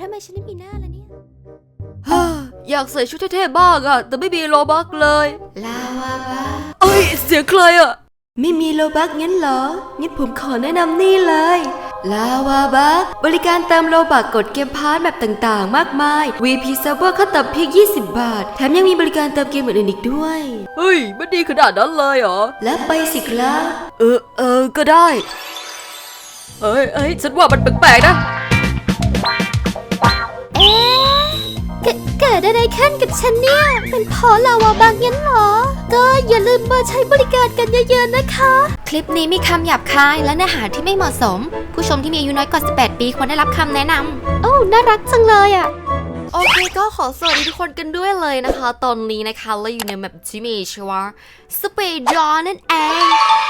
ทำไมฉันไม่มีหน้าล่ะเนี่ยฮ่าอยากใส่ชุดเท่ๆบ้างอะแต่ไม่มีโลบักเลยลาวาบาเอ้ยเสียงใครอะไม่มีโลบักงั้นเหรอ งั้นผมขอแนะนำนี่เลย ลาวาบักบริการเติมโลบักกดเกมพาร์ทแบบต่างๆ มากมาย VP Server ขั้นต่ำเพียง 20 บาท แถมยังมีบริการเติมเกมอื่นๆอีกด้วย เฮ้ย มันดีขนาดนั้นเลยเหรอ แล้วไปสิครับ เออ เออ ก็ได้ เอ้ยเอ้ยฉันว่ามันแปลกๆนะ เอ๊ะเกิดเกิดอะไรขึ้นกับฉันเนี่ย เป็นเพราะลาวาบางงั้นเหรอ ก็อย่าลืมมาใช้บริการกันเยอะๆนะคะ คลิปนี้มีคำหยาบคายและเนื้อหาที่ไม่เหมาะสม ผู้ชมที่มีอายุน้อยกว่า 18 ปีควรได้รับคำแนะนำ โอ้น่ารักจังเลยอะ โอเคก็ขอสวัสดีทุกคนกันด้วยเลยนะคะ ตอนนี้นะคะเราอยู่ในแมปที่มีชื่อว่าสเปดดอนนั่นเอง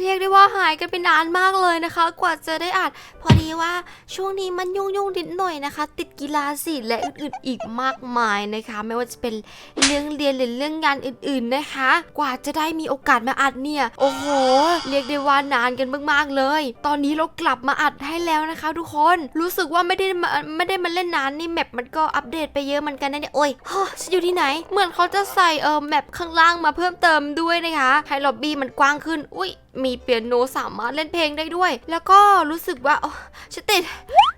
เรียกได้ว่าหายกันไปนานมากเลยนะคะ กว่าจะได้อัด พอดีว่าช่วงนี้มันยุ่งยุ่งนิดหน่อยนะคะ ติดกีฬาสีและอื่นๆอีกมากมายนะคะ ไม่ว่าจะเป็นเรื่องเรียนหรือเรื่องงานอื่นๆนะคะ กว่าจะได้มีโอกาสมาอัดเนี่ย โอ้โห เรียกได้ว่านานกันมากๆเลย ตอนนี้เรากลับมาอัดให้แล้วนะคะ ทุกคน รู้สึกว่าไม่ได้มาไม่ได้มาเล่นนานนี่แมปมันก็อัปเดตไปเยอะเหมือนกันนะเนี่ยโอ้ยฮะฉันอยู่ที่ไหน เหมือนเขาจะใส่เออแมปข้างล่างมาเพิ่มเติมด้วยนะคะให้ล็อบบี้มันกว้างขึ้น อุ้ย มีเปียโนสามารถเล่นเพลงได้ด้วย แล้วก็รู้สึกว่าโอ้ฉันติด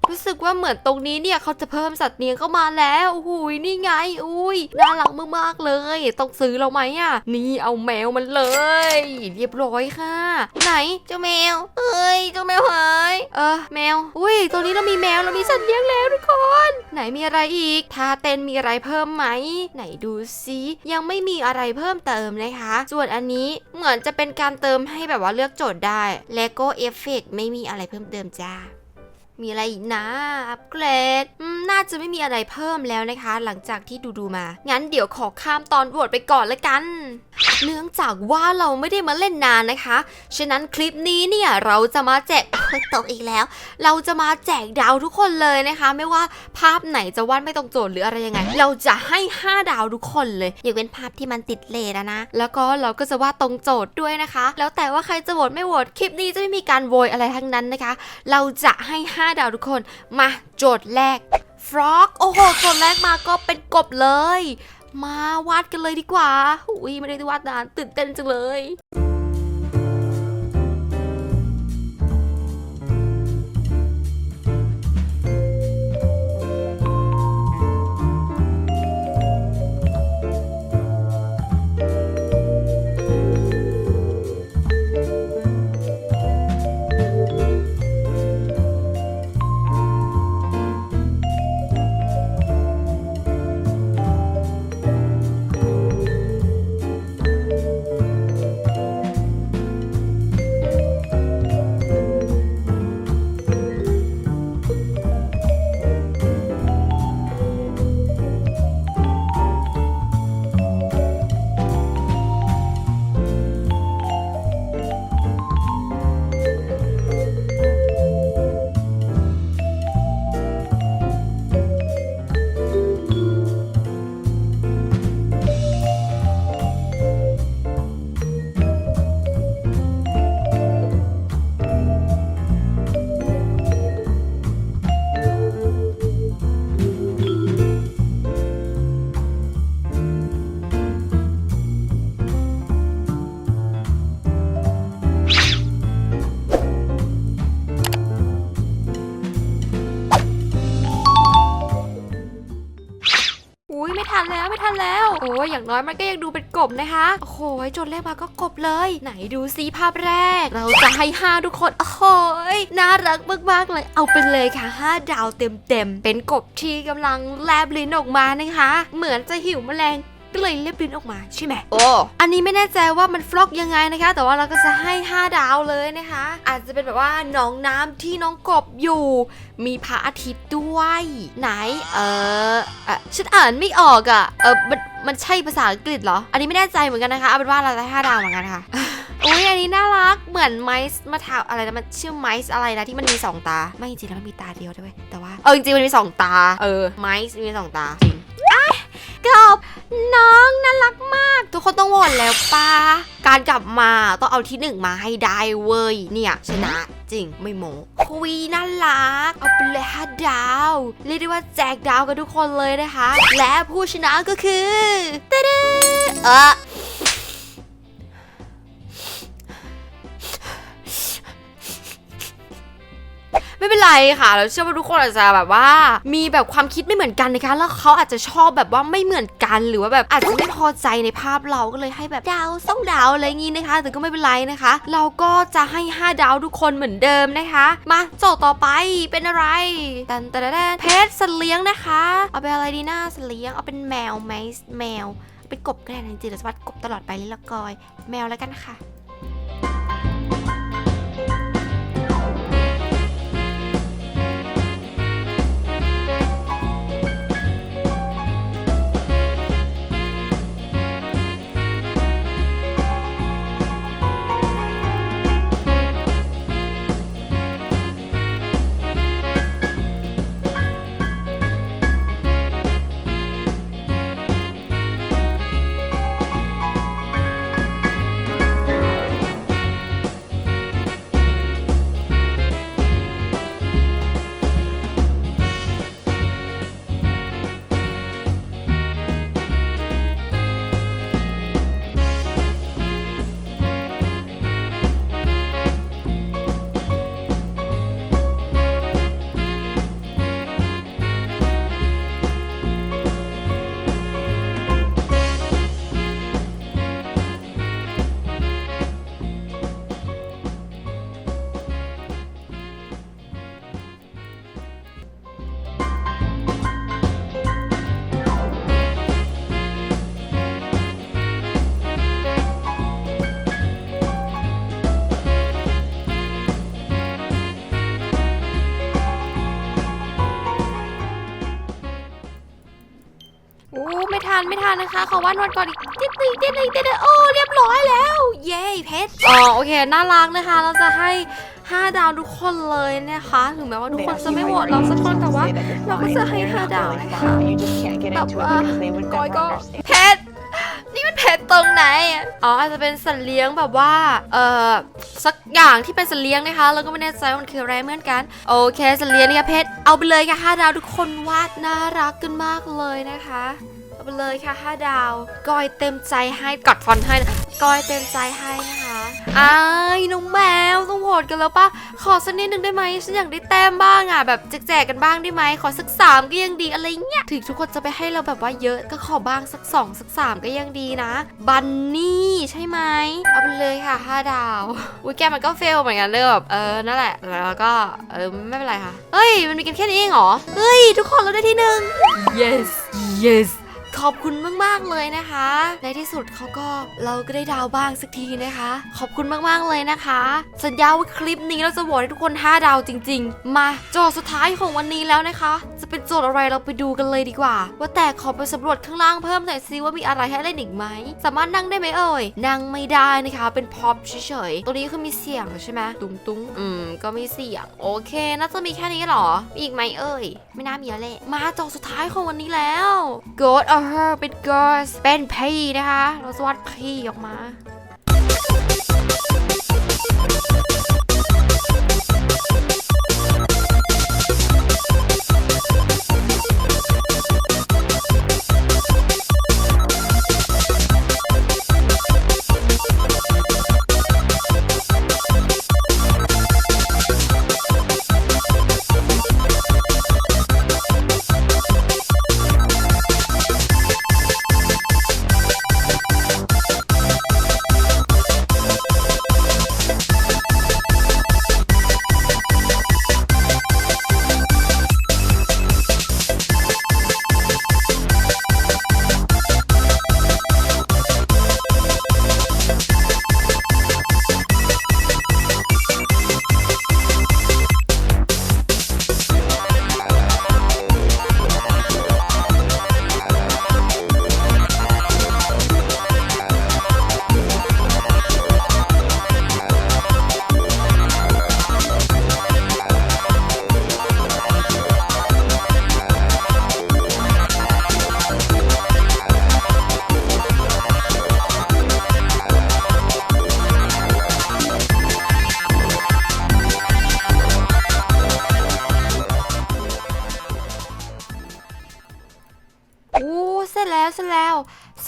รู้สึกว่าเหมือนตรงนี้เนี่ยเขาจะเพิ่มสัตว์เลี้ยงเข้ามาแล้วอุ้ยนี่ไง อุ้ยน่ารักมากๆเลย ต้องซื้อเราไหมอะ นี่เอาแมวมันเลย เรียบร้อยค่ะ ไหนเจ้าแมว เอ้ยเจ้าแมวหายเออแมว อุ้ยตรงนี้เรามีแมวเรามีสัตว์เลี้ยงแล้วทุกคน ไหนมีอะไรอีกท่าเต้นมีอะไรเพิ่มไหม ไหนดูซิยังไม่มีอะไรเพิ่มเติมนะคะ ส่วนอันนี้เหมือนจะเป็นการเติมให้แบบว่าเลือกโจทย์ได้ Lego Effect ไม่มีอะไรเพิ่มเติมจ้า มีอะไรอีกนะ อัปเกรดอืมน่าจะไม่มีอะไรเพิ่มแล้วนะคะ หลังจากที่ดูดูมา งั้นเดี๋ยวขอข้ามตอนโหวตไปก่อนละกัน เนื่องจากว่าเราไม่ได้มาเล่นนานนะคะ ฉะนั้นคลิปนี้เนี่ยเราจะมาแจกตกอีกแล้ว เราจะมาแจกดาวทุกคนเลยนะคะ ไม่ว่าภาพไหนจะวาดไม่ตรงโจทย์หรืออะไรยังไง เราจะให้ 5 ดาวทุกคนเลยอยากเป็นภาพที่มันติดเลทอะนะ แล้วก็เราก็จะวาดตรงโจทย์ด้วยนะคะ แล้วแต่ว่าใครจะโหวตไม่โหวตคลิปนี้จะไม่มีการโวยอะไรทั้งนั้นนะคะ เราจะให้ 5ดาวทุกคน มาโจทย์แรกฟรอกโอ้โหโจทย์แรกมาก็เป็นกบเลย มาวาดกันเลยดีกว่าอุ้ยไม่ได้วาดนานตื่นเต้นจังเลย ทันแล้วไม่ทันแล้ว โอ้ยอย่างน้อยมันก็ยังดูเป็นกบนะคะ โอ้โหจนแรกมาก็กบเลย ไหนดูซิภาพแรก เราจะให้5ทุกคน โอ้โหยน่ารักมากๆเลย เอาไปเลยค่ะ5ดาวเต็มๆ เป็นกบที่กำลังแลบลิ้นออกมานะคะ เหมือนจะหิวแมลง ก็เลยเล็บลิ้นออกมาใช่ไหมโอ้อันนี้ไม่แน่ใจว่ามันฟลอกยังไงนะคะ แต่ว่าเราก็จะให้ 5 ดาวเลยนะคะ อาจจะเป็นแบบว่าหนองน้ำที่น้องกบอยู่ มีพระอาทิตย์ด้วย ไหน เอออะฉันอ่านไม่ออกอะ เออมันมันใช่ภาษาอังกฤษเหรอ อันนี้ไม่แน่ใจเหมือนกันนะคะ เอาเป็นว่าเราจะให้ห้าดาวเหมือนกันค่ะอุ้ยอันนี้น่ารักเหมือนไมซ์มาถาอะไรนะมันชื่อไมซ์อะไรนะที่มันมีสองตา ไม่จริงๆแล้วมันมีตาเดียวด้วยแต่ว่าเออจริงๆมันมีสองตา เออไมซ์มีสองตาจริงอะกับ น้องน่ารักมาก ทุกคนต้องโหวตแล้วปะการกลับมาต้องเอาที่หนึ่งมาให้ได้เว้ยเนี่ยชนะจริงไม่โมคุยน่ารัก เอาไปเลยห้าดาว เรียกได้ว่าแจกดาวกันทุกคนเลยนะคะ และผู้ชนะก็คือตะดึเออ ไม่เป็นไรค่ะ เราเชื่อว่าทุกคนอาจจะแบบว่า มีแบบความคิดไม่เหมือนกันนะคะ แล้วเขาอาจจะชอบแบบว่าไม่เหมือนกันหรือว่าแบบอาจจะไม่พอใจในภาพเราก็เลยให้แบบดาวส่องดาวอะไรอย่างงี้นะคะ แต่ก็ไม่เป็นไรนะคะ เราก็จะให้ 5 ดาวทุกคนเหมือนเดิมนะคะ มาโจทย์ต่อไปเป็นอะไรตันตันตันเพชรสัตว์เลี้ยงนะคะ เอาเป็นอะไรดีนะสัตว์เลี้ยงเอาเป็นแมวไหมแมวเป็นกบก็ได้นะจริงๆเราสามารถกบตลอดไปเลยละกอย แมวแล้วกันค่ะ ทันไม่ทันนะคะขอว่านวดก่อนอีกติดหนึ่งติดนึงติดนึงโอ้เรียบร้อยแล้ว เย้เพชรอ๋อโอเคน่ารักนะคะ เราจะให้ 5 ดาวทุกคนเลยนะคะ ถึงแม้ว่าทุกคนจะไม่โหวตเราสักคนแต่ว่า เราก็จะให้ 5 ดาวนะคะแบบว่าก้อยก็เพชรนี่มันเพชรตรงไหนอะอ๋ออาจจะเป็นสัตว์เลี้ยงแบบว่าเอ่อสักอย่างที่เป็นสัตว์เลี้ยงนะคะแล้วก็ไม่แน่ใจว่ามันคืออะไรเหมือนกันโอเคสัตว์เลี้ยงนี่ค่ะเพชรเอาไปเลยค่ะ5ดาวทุกคนวาดน่ารักกันมากเลยนะคะ ไปเลยค่ะ 5 ดาวก้อยเต็มใจให้กดฟอนต์ให้นะก้อยเต็มใจให้นะคะอ้ายน้องแมวต้องโหวตกันแล้วปะขอสักนิดหนึ่งได้ไหมฉันอยากได้แต้มบ้างอะแบบแจกๆกันบ้างได้ไหมขอสักสามก็ยังดีอะไรเงี้ยถึงทุกคนจะไปให้เราแบบว่าเยอะก็ขอบ้างสักสองสักสามก็ยังดีนะ บันนี่ใช่ไหมเอาไปเลยค่ะ 5 ดาวอุ้ยแกมันก็เฟลเหมือนกันเลยแบบเออนั่นแหละแล้วก็เออไม่เป็นไรค่ะเฮ้ยมันมีกันแค่นี้เองเหรอเฮ้ยทุกคนเราได้ที่หนึ่ง yes yes ขอบคุณมากๆเลยนะคะ ในที่สุดเขาก็เราก็ได้ดาวบ้างสักทีนะคะ ขอบคุณมากๆเลยนะคะ สัญญาว่าคลิปนี้เราจะโหวตให้ทุกคน 5 ดาวจริง ๆ มาโจทย์สุดท้ายของวันนี้แล้วนะคะ จะเป็นโจทย์อะไรเราไปดูกันเลยดีกว่า ว่าแต่ขอไปสำรวจข้างล่างเพิ่มหน่อยซิว่ามีอะไรให้เล่นอีกไหมสามารถนั่งได้ไหมเอ่ยนั่งไม่ได้นะคะ เป็นพร็อพเฉยๆตัวนี้คือมีเสียงใช่ไหมตุ้งตุ้งๆอืมก็มีเสียง โอเค น่าจะมีแค่นี้หรออีกไหมเอ่ยไม่น่ามีแล้วแหละมาโจทย์สุดท้ายของวันนี้แล้ว God her เป็น girls เป็นพี่นะคะ เราจะวาดพี่ออกมา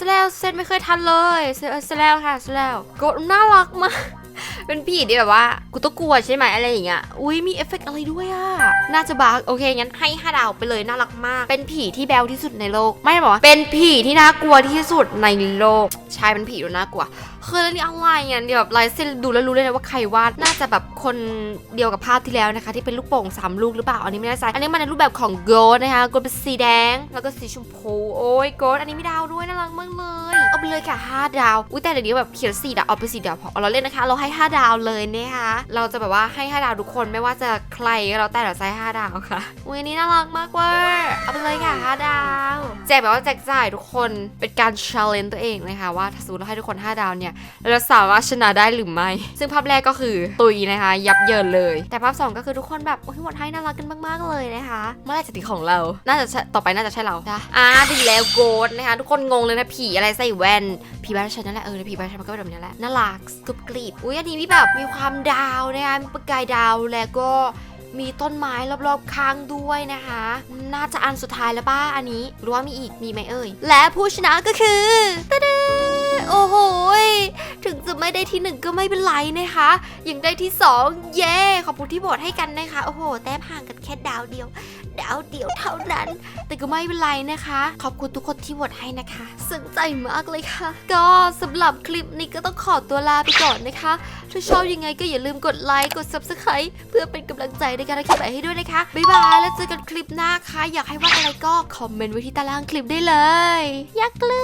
ซแล้วเซนไม่เคยทันเลยเซแล้วค่ะเซแล้วโกดน่ารักมากเป็นผีที่แบบว่ากูต้องกลัวใช่ไหมอะไรอย่างเงี้ย อุ้ยมีเอฟเฟกต์อะไรด้วยอะน่าจะบาโอเคงั้นให้ห้าดาวไปเลยน่ารักมาก เป็นผีที่แบวที่สุดในโลก ไม่บอกว่าเป็นผีที่น่ากลัวที่สุดในโลกใช่เป็นผีที่น่ากลัว คือแล้วนี่อะไรอะเดี๋ยวแบบลายเส้นดูแล้วรู้เลยนะว่าใครวาดน่าจะแบบคนเดียวกับภาพที่แล้วนะคะ ที่เป็นลูกโป่งสามลูกหรือเปล่าอันนี้ไม่แน่ใจอันนี้มาในรูปแบบของโกดนะคะโกดเป็นสีแดง แล้วก็สีชมพูโอ้ยโกดอันนี้มีดาวด้วยน่ารักมากเลยเอาไปเลยค่ะห้าดาวอุ้ยแต่เดี๋ยวนี้แบบเขียนสี่ดาวเอาไปสี่ดาวพอเราเล่นนะคะ เราให้ห้าดาวเลยนะคะเราจะแบบว่าให้ห้าดาวทุกคนไม่ว่าจะใครก็แล้วแต่เราใช้ห้าดาวค่ะอุ้ยอันนี้น่ารักมากเว้ยเอาไปเลยค่ะห้าดาวแจกแบบว่าแจกจ่ายทุกคนเป็นการ challenge ตัวเองเลยค่ะว่าถ้าสมมติเราให้ทุกคน 5 ดาวเนี่ยเราจะสามารถชนะได้หรือไม่ ซึ่งภาพแรกก็คือตุยนะคะ ยับเยินเลย แต่ภาพ 2 ก็คือทุกคนแบบโอ้ยหมดให้น่ารักกันมาก ๆ เลยนะคะ เมื่อไหรจะถึงของเรา น่าจะใช่ต่อไปน่าจะใช่เราจ้ะอ่าถึงแล้วโกดนะคะ ทุกคนงงเลยนะผีอะไรใส่แว่นผีบ้านฉันนั่นแหละเออผีบ้านฉันมันก็เป็นแบบนี้แหละน่ารักกรุบกรีบอุ้ยอันนี้มีแบบมีความดาวนะคะมีประกายดาวแล้วก็มีต้นไม้รอบๆข้างด้วยนะคะ น่าจะอันสุดท้ายแล้วป้าอันนี้หรือว่ามีอีกมีไหมเอ่ย และผู้ชนะก็คือตะ เดโอ้โหถึงจะไม่ได้ที่หนึ่งก็ไม่เป็นไรนะคะยังได้ที่สองเย้ขอบคุณที่โหวตให้กันนะคะ โอ้โห แต้มห่างกันแค่ดาวเดียว ดาวเดียวเท่านั้น แต่ก็ไม่เป็นไรนะคะ ขอบคุณทุกคนที่โหวตให้นะคะสนใจมากเลยค่ะ ก็สำหรับคลิปนี้ก็ต้องขอตัวลาไปก่อนนะคะ ถ้าชอบยังไงก็อย่าลืมกดไลค์กด subscribe เพื่อเป็นกำลังใจในการทำคลิปใหม่ให้ด้วยนะคะบ๊ายบายแล้วเจอกันคลิปหน้าค่ะอยากให้วาดอะไรก็คอมเมนต์ไว้ที่ตารางคลิปได้เลยยักกลู